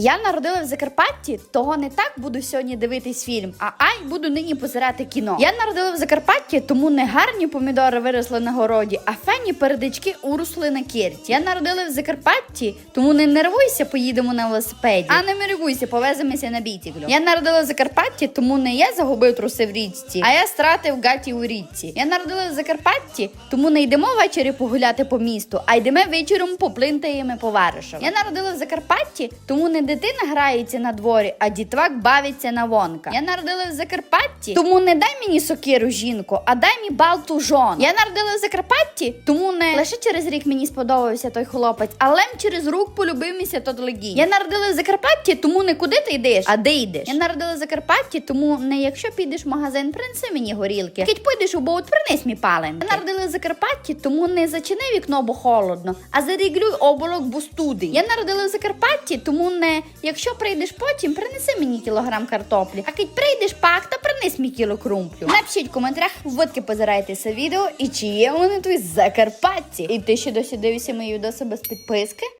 Я народила в Закарпатті, того не так буду сьогодні дивитись фільм, а ай буду нині позирати кіно. Я народила в Закарпатті, тому не гарні помідори виросли на городі, а фені передички уросли на кірті. Я народила в Закарпатті, тому не нервуйся, поїдемо на велосипеді. А не нервуйся, повеземося на біціклю. Я народила в Закарпатті, тому не я загубив труси в річці, а я стратив гаті у річці. Я народила в Закарпатті, тому не йдемо ввечері погуляти по місту, а йдемо вечором поплинтаємо по Варишеву. Я народила в Закарпатті, тому не дитина грається на дворі, а дітвак бавиться на вонка. Я народила в Закарпатті, тому не дай мені сокиру жінку, а дай мені балту жон. Я народила в Закарпатті, тому не лише через рік мені сподобався той хлопець, але через рук полюбився тот легій. Я народила в Закарпатті, тому не куди ти йдеш, а де йдеш. Я народила в Закарпатті, тому не якщо підеш в магазин, принеси мені горілки. Кить пойдеш у боут, принес мені паленки. Я народила в Закарпатті, тому не зачини вікно, бо холодно, а заріглюй оболок, бо студий. Я народила в Закарпатті, тому не якщо прийдеш потім, принеси мені кілограм картоплі. А кить прийдеш пак, то принес мій кіло крумплю. Напишіть в коментарях, водки позирайте відео і чи є вони твої закарпатці. І ти ще досі дивишся мої відоси без підписки?